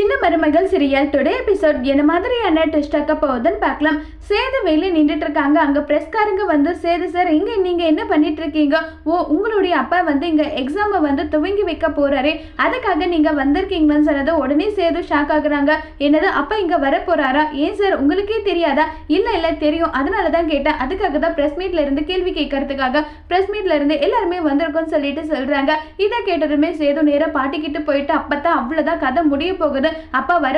சின்ன மருமகள் serial today episode என்ன மாதிரியான டெஸ்ட் ஆக்க போகுதுன்னு பார்க்கலாம். சேது வெளியே நின்றுட்டு இருக்காங்க. அங்கே ப்ரெஸ்காரங்க வந்து சேது சார் இங்கே நீங்கள் என்ன பண்ணிட்டு இருக்கீங்க? ஓ உங்களுடைய அப்பா வந்து இங்கே எக்ஸாமை வந்து துவங்கி வைக்க போறாரே. அதுக்காக நீங்கள் வந்திருக்கீங்களான்னு சொன்னது உடனே சேது ஷாக் ஆகுறாங்க. என்னது அப்பா இங்கே வர போறாரா? ஏன் சார் உங்களுக்கே தெரியாதா? இல்லை இல்லை தெரியும். அதனால தான் கேட்டேன். அதுக்காக தான் ப்ரெஸ் மீட்ல இருந்து கேள்வி கேட்கறதுக்காக ப்ரெஸ் மீட்ல இருந்து எல்லாருமே வந்திருக்கோம்னு சொல்லிட்டு சொல்றாங்க. இதை கேட்டதுமே சேது நேராக பாட்டிக்கிட்டு போயிட்டு அப்பதான் அவ்வளோதான் கதை முடிய போகுது. அப்பா வர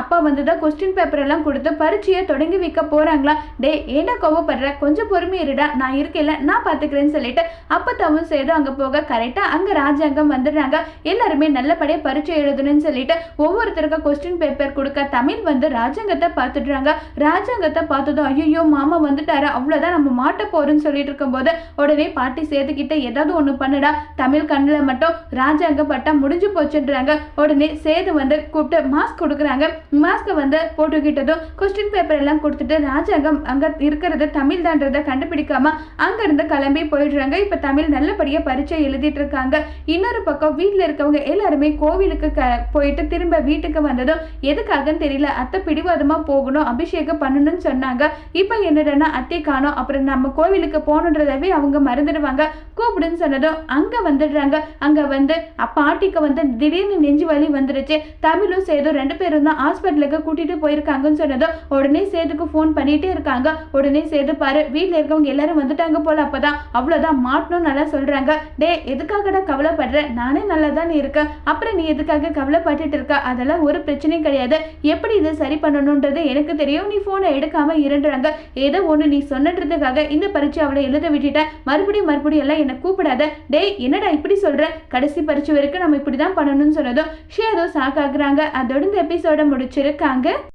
அப்பா வந்து தான் கொஸ்டின் பேப்பர் எல்லாம் கொடுத்து பரீட்சையை தொடங்கி வைக்க போறாங்களா? டே ஏன்னா கோவப்படுற? கொஞ்சம் பொறுமை இருடா. நான் இருக்கேன்ல. நான் பாத்துக்கிறேன்னு சொல்லிட்டு தவம் சேர்த்தும் அங்க போக கரெக்டா அங்க ராஜாங்கம் வந்துடுறாங்க. எல்லாருமே நல்லபடியா பரீட்சை எழுதணும்னு சொல்லிட்டு ஒவ்வொருத்தருக்கும் கொஸ்டின் பேப்பர் கொடுக்க தமிழ் வந்து ராஜாங்கத்தை பார்த்துடுறாங்க ராஜாங்கத்தை பார்த்ததும் ஐயோ மாமா வந்துட்டாரு. அவ்வளவுதான் நம்ம மாட்ட போறோம்னு சொல்லிட்டு இருக்கும்போது உடனே பாட்டி சேதுக்கிட்ட ஏதாவது ஒண்ணு பண்ணுடா. தமிழ் கண்ணில் மட்டும் ராஜாங்கம் பட்டா முடிஞ்சு போச்சுன்றாங்க. உடனே சேது வந்து கூப்பிட்டு மாஸ்க் கொடுக்குறாங்க. மாஸ்க்கை வந்து போட்டுக்கிட்டதும் கொஸ்டின் பேப்பர் எல்லாம் கொடுத்துட்டு ராஜாங்கம் அங்கே இருக்கிறது தமிழ் தான்றதை கண்டுபிடிக்காம அங்கேருந்து கிளம்பி போயிடுறாங்க. இப்போ தமிழ் நல்லபடியாக பரீட்சை எழுதிட்டு இருக்காங்க. இன்னொரு பக்கம் வீட்டில் இருக்கவங்க எல்லாருமே கோவிலுக்கு க போயிட்டு திரும்ப வீட்டுக்கு வந்ததும் எதுக்காகன்னு தெரியல. அத்தை பிடிவாதமாக போகணும் அபிஷேகம் பண்ணணும்னு சொன்னாங்க. இப்போ என்னடனா அத்தை காணோம். அப்புறம் நம்ம கோவிலுக்கு போகணுன்றதவே அவங்க மறந்துடுவாங்க. கூப்பிடுன்னு சொன்னதும் அங்கே வந்துடுறாங்க. அங்கே வந்து பாட்டிக்கு வந்து திடீர்னு நெஞ்சு வலி வந்துடுச்சு தமிழ் ராகுலும் சேது ரெண்டு பேரும் தான் ஹாஸ்பிட்டலுக்கு கூட்டிட்டு போயிருக்காங்கன்னு சொன்னதும் உடனே சேதுக்கு ஃபோன் பண்ணிட்டே இருக்காங்க. உடனே சேது பாரு வீட்டில் இருக்கவங்க எல்லாரும் வந்துட்டாங்க போல அப்பதான். அவ்வளவுதான் மாட்டணும் நல்லா சொல்றாங்க. டே எதுக்காகடா கவலைப்படுற? நானே நல்லா தான் இருக்கேன். அப்புறம் நீ எதுக்காக கவலைப்பட்டுட்டு இருக்க? அதெல்லாம் ஒரு பிரச்சனையும் கிடையாது. எப்படி இதை சரி பண்ணணுன்றது எனக்கு தெரியும். நீ போனை எடுக்காம இருன்றாங்க ஏதோ ஒண்ணு நீ சொன்னதுக்காக இந்த பரீட்சை அவளை எழுத விட்டுட்ட. மறுபடியும் மறுபடியும் எல்லாம் என்னை கூப்பிடாத. டேய் என்னடா இப்படி சொல்ற? கடைசி பரீட்சை வரைக்கும் நம்ம இப்படிதான் பண்ணணும்னு சொன்னதும் ஷேதோ சாக்காக்குறாங்க அதோட இந்த எபிசோட முடிச்சிருக்காங்க.